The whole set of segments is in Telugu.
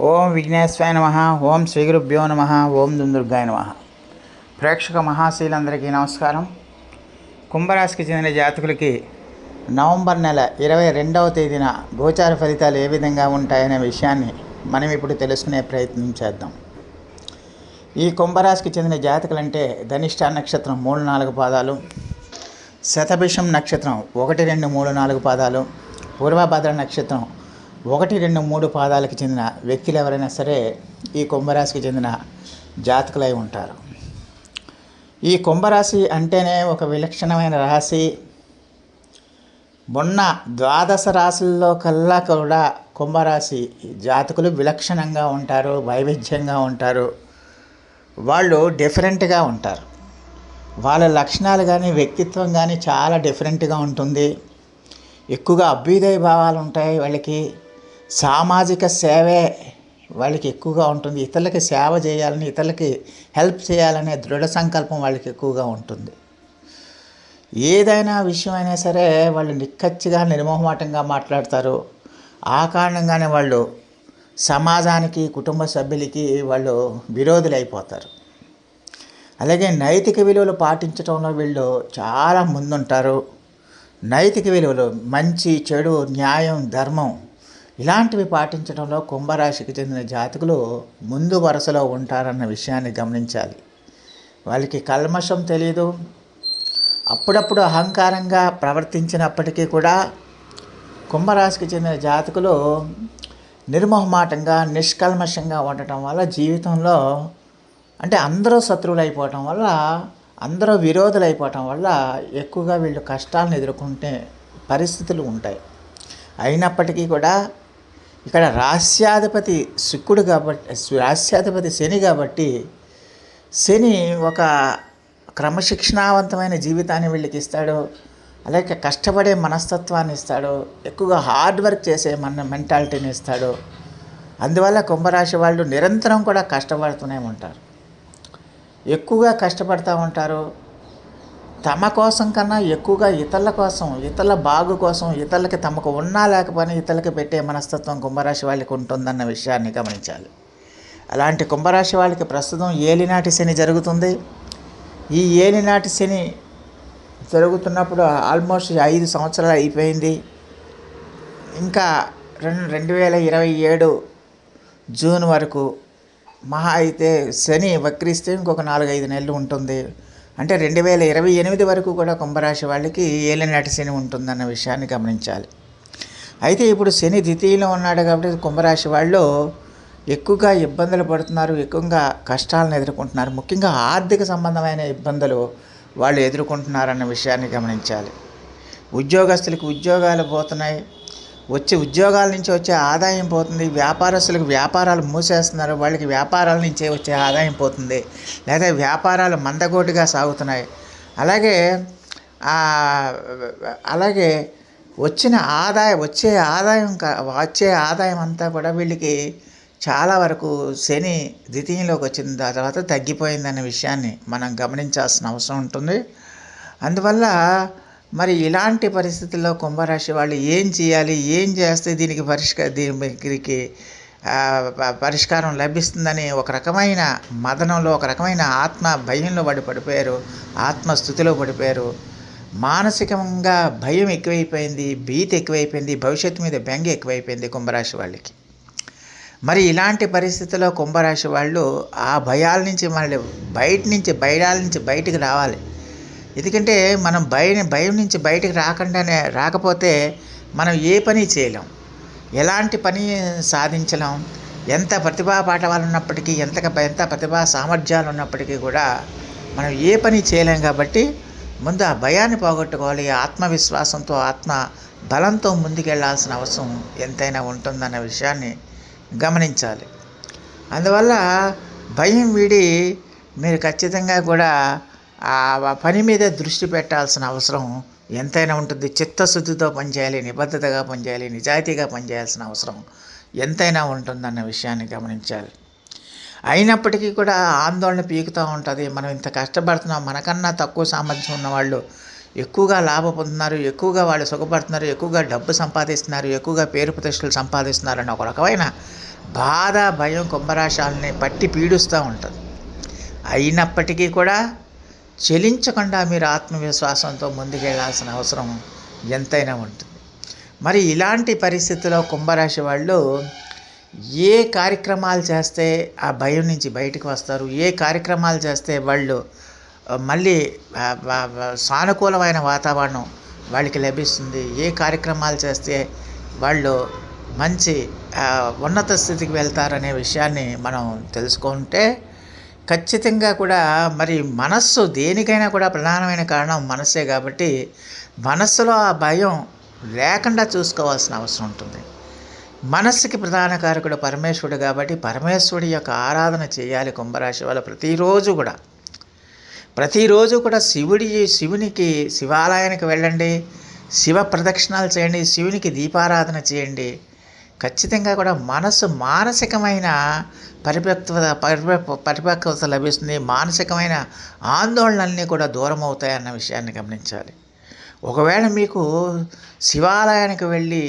ఓం విఘ్నేశ్వరాయ నమ ఓం శ్రీ గురుభ్యో నమ ఓం దుందుర్గాయ నమ. ప్రేక్షక మహాశీలందరికీ నమస్కారం. కుంభరాశికి చెందిన జాతకులకి నవంబర్ నెల ఇరవై రెండవ తేదీన గోచార ఫలితాలు ఏ విధంగా ఉంటాయనే విషయాన్ని మనం ఇప్పుడు తెలుసుకునే ప్రయత్నం చేద్దాం. ఈ కుంభరాశికి చెందిన జాతకులంటే ధనిష్ట నక్షత్రం మూడు నాలుగు పాదాలు శతభిషం నక్షత్రం ఒకటి రెండు మూడు నాలుగు పాదాలు పూర్వభద్ర నక్షత్రం ఒకటి రెండు మూడు పాదాలకు చెందిన వ్యక్తులు ఎవరైనా సరే ఈ కుంభరాశికి చెందిన జాతకులై ఉంటారు. ఈ కుంభరాశి అంటేనే ఒక విలక్షణమైన రాశి మొన్న ద్వాదశ రాశుల్లో కల్లా కూడా కుంభరాశి జాతకులు విలక్షణంగా ఉంటారు వైవిధ్యంగా ఉంటారు. వాళ్ళు డిఫరెంట్గా ఉంటారు. వాళ్ళ లక్షణాలు కానీ వ్యక్తిత్వం కానీ చాలా డిఫరెంట్గా ఉంటుంది. ఎక్కువగా అభ్యుదయ భావాలు ఉంటాయి వాళ్ళకి. సామాజిక సేవే వాళ్ళకి ఎక్కువగా ఉంటుంది. ఇతరులకి సేవ చేయాలని ఇతరులకి హెల్ప్ చేయాలనే దృఢ సంకల్పం వాళ్ళకి ఎక్కువగా ఉంటుంది. ఏదైనా విషయం అయినా సరే వాళ్ళు నిక్కచ్చిగా నిర్మోహమాటంగా మాట్లాడతారు. ఆ కారణంగానే వాళ్ళు సమాజానికి కుటుంబ సభ్యులకి వాళ్ళు విరోధులైపోతారు. అలాగే నైతిక విలువలు పాటించడంలో వీళ్ళు చాలా ముందుంటారు. నైతిక విలువలు మంచి చెడు న్యాయం ధర్మం ఇలాంటివి పాటించడంలో కుంభరాశికి చెందిన జాతకులు ముందు వరుసలో ఉంటారన్న విషయాన్ని గమనించాలి. వాళ్ళకి కల్మషం తెలియదు అప్పుడప్పుడు అహంకారంగా ప్రవర్తించినప్పటికీ కూడా కుంభరాశికి చెందిన జాతకులు నిర్మోహమాటంగా నిష్కల్మషంగా ఉండటం వల్ల జీవితంలో అంటే అందరూ శత్రువులు అయిపోవటం వల్ల అందరూ విరోధులు అయిపోవటం వల్ల ఎక్కువగా వీళ్ళు కష్టాలను ఎదుర్కొంటే పరిస్థితులు ఉంటాయి. అయినప్పటికీ కూడా ఇక్కడ రాస్యాధిపతి శుక్రుడు కాబట్టి రాస్యాధిపతి శని కాబట్టి శని ఒక క్రమశిక్షణావంతమైన జీవితాన్ని వీళ్ళకి ఇస్తాడు. అలాగే కష్టపడే మనస్తత్వాన్ని ఇస్తాడు. ఎక్కువగా హార్డ్ వర్క్ చేసే మన మెంటాలిటీని ఇస్తాడు. అందువల్ల కుంభరాశి వాళ్ళు నిరంతరం కూడా కష్టపడుతూనే ఉంటారు. ఎక్కువగా కష్టపడుతూ ఉంటారు. తమ కోసం కన్నా ఎక్కువగా ఇతరుల కోసం ఇతరుల బాగు కోసం ఇతరులకి తమకు ఉన్నా లేకపోయినా ఇతరులకి పెట్టే మనస్తత్వం కుంభరాశి వాళ్ళకి ఉంటుందన్న విషయాన్ని గమనించాలి. అలాంటి కుంభరాశి వాళ్ళకి ప్రస్తుతం ఏలినాటి శని జరుగుతుంది. ఈ ఏలినాటి శని జరుగుతున్నప్పుడు ఆల్మోస్ట్ ఐదు సంవత్సరాలు అయిపోయింది. ఇంకా రెండు రెండు వేల ఇరవై ఏడు జూన్ వరకు మహా అయితే శని వక్రిస్తే ఇంకొక నాలుగైదు నెలలు ఉంటుంది. అంటే రెండు వేల ఇరవై ఎనిమిది వరకు కూడా కుంభరాశి వాళ్ళకి ఏలినాటి శని ఉంటుందన్న విషయాన్ని గమనించాలి. అయితే ఇప్పుడు శని ద్వితీయంలో ఉన్నాడు కాబట్టి కుంభరాశి వాళ్ళు ఎక్కువగా ఇబ్బందులు పడుతున్నారు ఎక్కువగా కష్టాలను ఎదుర్కొంటున్నారు ముఖ్యంగా ఆర్థిక సంబంధమైన ఇబ్బందులు వాళ్ళు ఎదుర్కొంటున్నారన్న విషయాన్ని గమనించాలి. ఉద్యోగస్తులకు ఉద్యోగాలు పోతున్నాయి వచ్చే ఉద్యోగాల నుంచి వచ్చే ఆదాయం పోతుంది వ్యాపారస్తులకు వ్యాపారాలు మూసేస్తున్నారు వాళ్ళకి వ్యాపారాల నుంచే వచ్చే ఆదాయం పోతుంది లేదా వ్యాపారాలు మందగోటిగా సాగుతున్నాయి. అలాగే అలాగే వచ్చిన ఆదాయం వచ్చే ఆదాయం వచ్చే ఆదాయం అంతా కూడా వీళ్ళకి చాలా వరకు శని ద్వితీయంలోకి వచ్చిన తర్వాత తగ్గిపోయిందన్న విషయాన్ని మనం గమనించాల్సిన అవసరం ఉంటుంది. అందువల్ల మరి ఇలాంటి పరిస్థితుల్లో కుంభరాశి వాళ్ళు ఏం చేయాలి? ఏం చేస్తే దీనికి పరిష్కార దీనికి పరిష్కారం లభిస్తుందని ఒక రకమైన మదనంలో ఒక రకమైన ఆత్మ భయంలో పడి పడిపోయారు. ఆత్మస్థుతిలో పడిపోయారు. మానసికంగా భయం ఎక్కువైపోయింది భీతి ఎక్కువైపోయింది భవిష్యత్తు మీద బెంగ ఎక్కువైపోయింది కుంభరాశి వాళ్ళకి. మరి ఇలాంటి పరిస్థితుల్లో కుంభరాశి వాళ్ళు ఆ భయాల నుంచి మళ్ళీ బయట నుంచి భయాల నుంచి బయటికి రావాలి. ఎందుకంటే మనం భయం భయం నుంచి బయటకు రాకుండానే రాకపోతే మనం ఏ పని చేయలేం. ఎలాంటి పని సాధించలేం. ఎంత ప్రతిభా పాఠవాలు ఉన్నప్పటికీ ఎంత ఎంత ప్రతిభా సామర్థ్యాలు ఉన్నప్పటికీ కూడా మనం ఏ పని చేయలేం కాబట్టి ముందు ఆ భయాన్ని పోగొట్టుకోవాలి ఆత్మవిశ్వాసంతో ఆత్మ బలంతో ముందుకెళ్ళాల్సిన అవసరం ఎంతైనా ఉంటుందన్న విషయాన్ని గమనించాలి. అందువల్ల భయం వీడి మీరు ఖచ్చితంగా కూడా ఆ పని మీద దృష్టి పెట్టాల్సిన అవసరం ఎంతైనా ఉంటుంది. చిత్తశుద్ధితో పనిచేయాలి నిబద్ధతగా పనిచేయాలి నిజాయితీగా పనిచేయాల్సిన అవసరం ఎంతైనా ఉంటుందన్న విషయాన్ని గమనించాలి. అయినప్పటికీ కూడా ఆందోళన పీకుతూ ఉంటుంది. మనం ఇంత కష్టపడుతున్నాం. మనకన్నా తక్కువ సామర్థ్యం ఉన్నవాళ్ళు ఎక్కువగా లాభ పొందుతున్నారు ఎక్కువగా వాళ్ళు సుఖపడుతున్నారు ఎక్కువగా డబ్బు సంపాదిస్తున్నారు ఎక్కువగా పేరు ప్రతిష్టలు సంపాదిస్తున్నారు అని ఒక రకమైన బాధ భయం కుంభరాశాలని పట్టి పీడిస్తూ ఉంటుంది. అయినప్పటికీ కూడా చెలించకుండా మీరు ఆత్మవిశ్వాసంతో ముందుకెళ్ళాల్సిన అవసరం ఎంతైనా ఉంటుంది. మరి ఇలాంటి పరిస్థితిలో కుంభరాశి వాళ్ళు ఏ కార్యక్రమాలు చేస్తే ఆ భయం నుంచి బయటకు వస్తారు? ఏ కార్యక్రమాలు చేస్తే వాళ్ళు మళ్ళీ సానుకూలమైన వాతావరణం వాళ్ళకి లభిస్తుంది? ఏ కార్యక్రమాలు చేస్తే వాళ్ళు మంచి ఉన్నత స్థితికి వెళ్తారనే విషయాన్ని మనం తెలుసుకుంటే ఖచ్చితంగా కూడా మరి మనస్సు దేనికైనా కూడా ప్రధానమైన కారణం మనస్సే కాబట్టి మనస్సులో ఆ భయం లేకుండా చూసుకోవాల్సిన అవసరం ఉంటుంది. మనస్సుకి ప్రధాన కారకుడు పరమేశ్వరుడు కాబట్టి పరమేశ్వరుడి యొక్క ఆరాధన చేయాలి కుంభరాశి వాళ్ళు ప్రతిరోజు కూడా. ప్రతిరోజు కూడా శివుడి శివునికి శివాలయానికి వెళ్ళండి శివ ప్రదక్షిణాలు చేయండి శివునికి దీపారాధన చేయండి ఖచ్చితంగా కూడా మనసు మానసికమైన పరిపక్వత పరిపక్వత లభిస్తుంది. మానసికమైన ఆందోళనల్ని కూడా దూరం అవుతాయన్న విషయాన్ని గమనించాలి. ఒకవేళ మీకు శివాలయానికి వెళ్ళి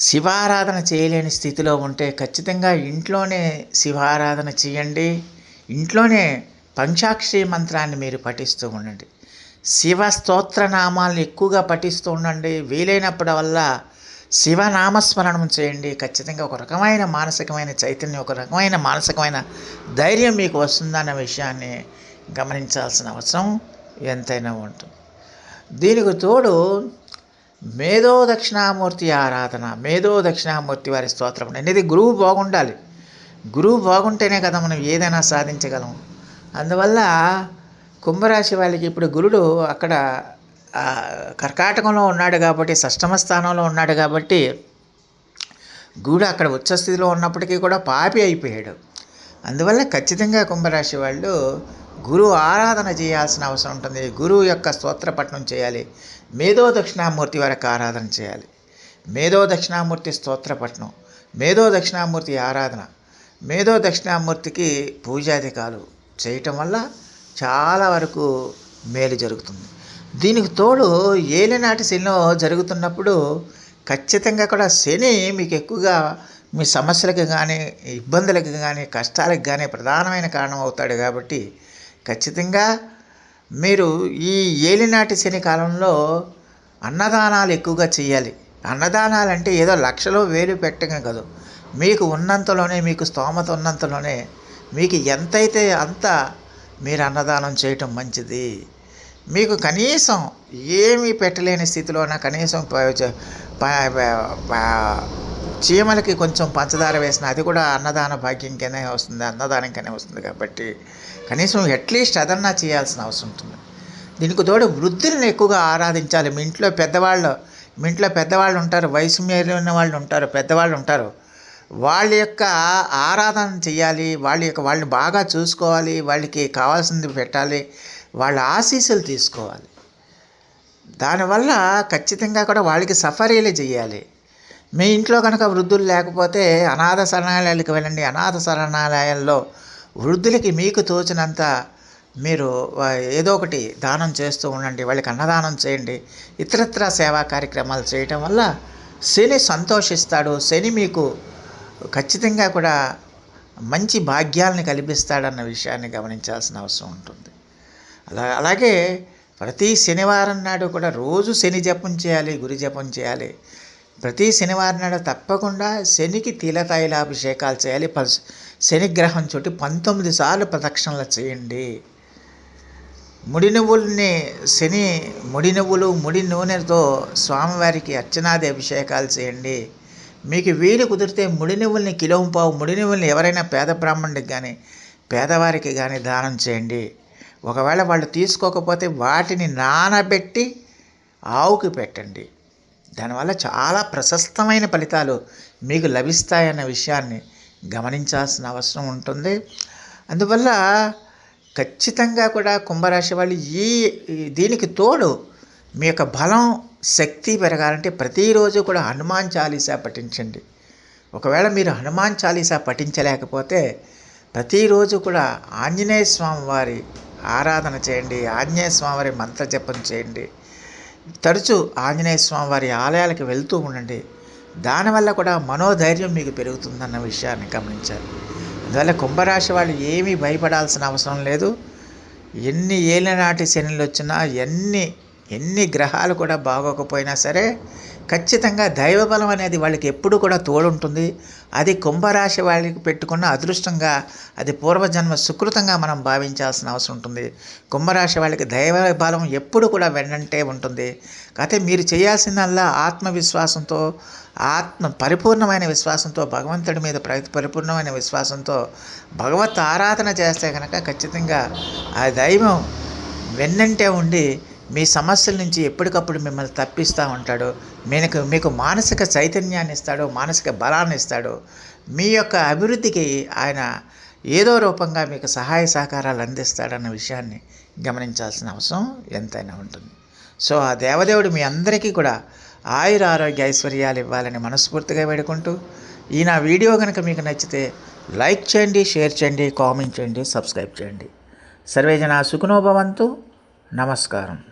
శివారాధన చేయలేని స్థితిలో ఉంటే ఖచ్చితంగా ఇంట్లోనే శివారాధన చేయండి. ఇంట్లోనే పంచాక్షరి మంత్రాన్ని మీరు పఠిస్తూ ఉండండి. శివ స్తోత్ర నామాలను ఎక్కువగా పఠిస్తూ ఉండండి. వీలైనప్పుడు వల్ల శివనామస్మరణం చేయండి. ఖచ్చితంగా ఒక రకమైన మానసికమైన చైతన్యం ఒక రకమైన మానసికమైన ధైర్యం మీకు వస్తుందన్న విషయాన్ని గమనించాల్సిన అవసరం ఎంతైనా ఉంటుంది. దీనికి తోడు మేధో దక్షిణామూర్తి ఆరాధన మేధో దక్షిణామూర్తి వారి స్తోత్రం అనేది గురువు బాగుండాలి. గురువు బాగుంటేనే కదా మనం ఏదైనా సాధించగలం. అందువల్ల కుంభరాశి వాళ్ళకి ఇప్పుడు గురుడు అక్కడ కర్కాటకంలో ఉన్నాడు కాబట్టి షష్టమ స్థానంలో ఉన్నాడు కాబట్టి గూడు అక్కడ ఉచ్చస్థితిలో ఉన్నప్పటికీ కూడా పాపి అయిపోయాడు. అందువల్ల ఖచ్చితంగా కుంభరాశి వాళ్ళు గురువు ఆరాధన చేయాల్సిన అవసరం ఉంటుంది. గురువు యొక్క స్తోత్రపట్నం చేయాలి. మేధో దక్షిణామూర్తి వరకు ఆరాధన చేయాలి. మేధో దక్షిణామూర్తి స్తోత్రపట్నం మేధో దక్షిణామూర్తి ఆరాధన మేధో దక్షిణామూర్తికి పూజాధికాలు చేయటం వల్ల చాలా వరకు మేలు జరుగుతుంది. దీనికి తోడు ఏలినాటి శనిలో జరుగుతున్నప్పుడు ఖచ్చితంగా కూడా శని మీకు ఎక్కువగా మీ సమస్యలకు కానీ ఇబ్బందులకు కానీ కష్టాలకు కానీ ప్రధానమైన కారణం అవుతాడు కాబట్టి ఖచ్చితంగా మీరు ఈ ఏలినాటి శని కాలంలో అన్నదానాలు ఎక్కువగా చేయాలి. అన్నదానాలు అంటే ఏదో లక్షలో వేలు పెట్టగా కాదు. మీకు ఉన్నంతలోనే మీకు స్తోమత ఉన్నంతలోనే మీకు ఎంతైతే అంత మీరు అన్నదానం చేయటం మంచిది మీకు కనీసం ఏమీ పెట్టలేని స్థితిలోన కనీసం చీమలకి కొంచెం పంచదార వేసిన అది కూడా అన్నదాన భాగ్యం కిందే వస్తుంది అన్నదానం వస్తుంది కాబట్టి కనీసం అట్లీస్ట్ అదన్నా చేయాల్సిన అవసరం ఉంటుంది. దీనికి తోడు వృద్ధులను ఎక్కువగా ఆరాధించాలి. మీ ఇంట్లో పెద్దవాళ్ళు మీ ఇంట్లో పెద్దవాళ్ళు ఉంటారు వయసు మేలిన వాళ్ళు ఉంటారు పెద్దవాళ్ళు ఉంటారు. వాళ్ళ యొక్క ఆరాధన చేయాలి వాళ్ళ యొక్క వాళ్ళని బాగా చూసుకోవాలి వాళ్ళకి కావాల్సింది పెట్టాలి. వాళ్ళ ఆశీస్సులు తీసుకోవాలి. దానివల్ల ఖచ్చితంగా కూడా వాళ్ళకి సఫరీలు చేయాలి. మీ ఇంట్లో కనుక వృద్ధులు లేకపోతే అనాథ శరణాలయాలకు వెళ్ళండి. అనాథ శరణాలయాల్లో వృద్ధులకి మీకు తోచినంత మీరు ఏదో ఒకటి దానం చేస్తూ ఉండండి. వాళ్ళకి అన్నదానం చేయండి. ఇతరత్ర సేవా కార్యక్రమాలు చేయటం వల్ల శని సంతోషిస్తాడు. శని మీకు ఖచ్చితంగా కూడా మంచి భాగ్యాలను కల్పిస్తాడన్న విషయాన్ని గమనించాల్సిన అవసరం ఉంటుంది. అలా అలాగే ప్రతి శనివారం నాడు కూడా రోజు శని జపం చేయాలి గురి జపం చేయాలి. ప్రతి శనివారం నాడు తప్పకుండా శనికి తిలతైలాభిషేకాలు చేయాలి. ప- శనిగ్రహం చుట్టూ పంతొమ్మిది సార్లు ప్రదక్షిణలు చేయండి. ముడి నువ్వుల్ని శని ముడి నువ్వులు ముడి నూనెతో స్వామివారికి అర్చనాది అభిషేకాలు చేయండి. మీకు వీలు కుదిరితే ముడి నువ్వుల్ని కిలో పావు ముడి నువ్వుల్ని ఎవరైనా పేద బ్రాహ్మణుడికి కానీ పేదవారికి కానీ దానం చేయండి. ఒకవేళ వాళ్ళు తీసుకోకపోతే వాటిని నానబెట్టి ఆవుకి పెట్టండి. దానివల్ల చాలా ప్రశస్తమైన ఫలితాలు మీకు లభిస్తాయన్న విషయాన్ని గమనించాల్సిన అవసరం ఉంటుంది. అందువల్ల ఖచ్చితంగా కూడా కుంభరాశి వాళ్ళు ఈ దీనికి తోడు మీ యొక్క బలం శక్తి పెరగాలంటే ప్రతిరోజు కూడా హనుమాన్ చాలీసా పఠించండి. ఒకవేళ మీరు హనుమాన్ చాలీసా పఠించలేకపోతే ప్రతిరోజు కూడా ఆంజనేయ స్వామి వారి ఆరాధన చేయండి ఆంజనేయ స్వామి వారి మంత్ర జపం చేయండి. తరచూ ఆంజనేయ స్వామి వారి ఆలయాలకు వెళ్తూ ఉండండి. దానివల్ల కూడా మనోధైర్యం మీకు పెరుగుతుందన్న విషయాన్ని గమనించాలి. అందువల్ల కుంభరాశి వాళ్ళు ఏమీ భయపడాల్సిన అవసరం లేదు. ఎన్ని ఏళ్ళనాటి శనులు వచ్చినా ఎన్ని ఎన్ని గ్రహాలు కూడా బాగోకపోయినా సరే ఖచ్చితంగా దైవబలం అనేది వాళ్ళకి ఎప్పుడు కూడా తోడుంటుంది. అది కుంభరాశి వాళ్ళకి పెట్టుకున్న అదృష్టంగా అది పూర్వజన్మ సుకృతంగా మనం భావించాల్సిన అవసరం ఉంటుంది. కుంభరాశి వాళ్ళకి దైవ బలం ఎప్పుడు కూడా వెన్నంటే ఉంటుంది. అయితే మీరు చేయాల్సిందల్లా ఆత్మవిశ్వాసంతో ఆత్మ పరిపూర్ణమైన విశ్వాసంతో భగవంతుడి మీద పరిపూర్ణమైన విశ్వాసంతో భగవత్ ఆరాధన చేస్తే కనుక ఖచ్చితంగా ఆ దైవం వెన్నంటే ఉండి మీ సమస్యల నుంచి ఎప్పటికప్పుడు మిమ్మల్ని తప్పిస్తూ ఉంటాడు. మీకు మీకు మానసిక చైతన్యాన్ని ఇస్తాడు మానసిక బలాన్ని ఇస్తాడు. మీ యొక్క అభివృద్ధికి ఆయన ఏదో రూపంగా మీకు సహాయ సహకారాలు అందిస్తాడన్న విషయాన్ని గమనించాల్సిన అవసరం ఎంతైనా ఉంటుంది. సో ఆ దేవదేవుడు మీ అందరికీ కూడా ఆయుర ఆరోగ్య ఐశ్వర్యాలు ఇవ్వాలని మనస్ఫూర్తిగా వేడుకుంటూ ఈ నా వీడియో కనుక మీకు నచ్చితే లైక్ చేయండి షేర్ చేయండి కామెంట్ చేయండి సబ్స్క్రైబ్ చేయండి. సర్వేజన సుఖనోభవంతు నమస్కారం.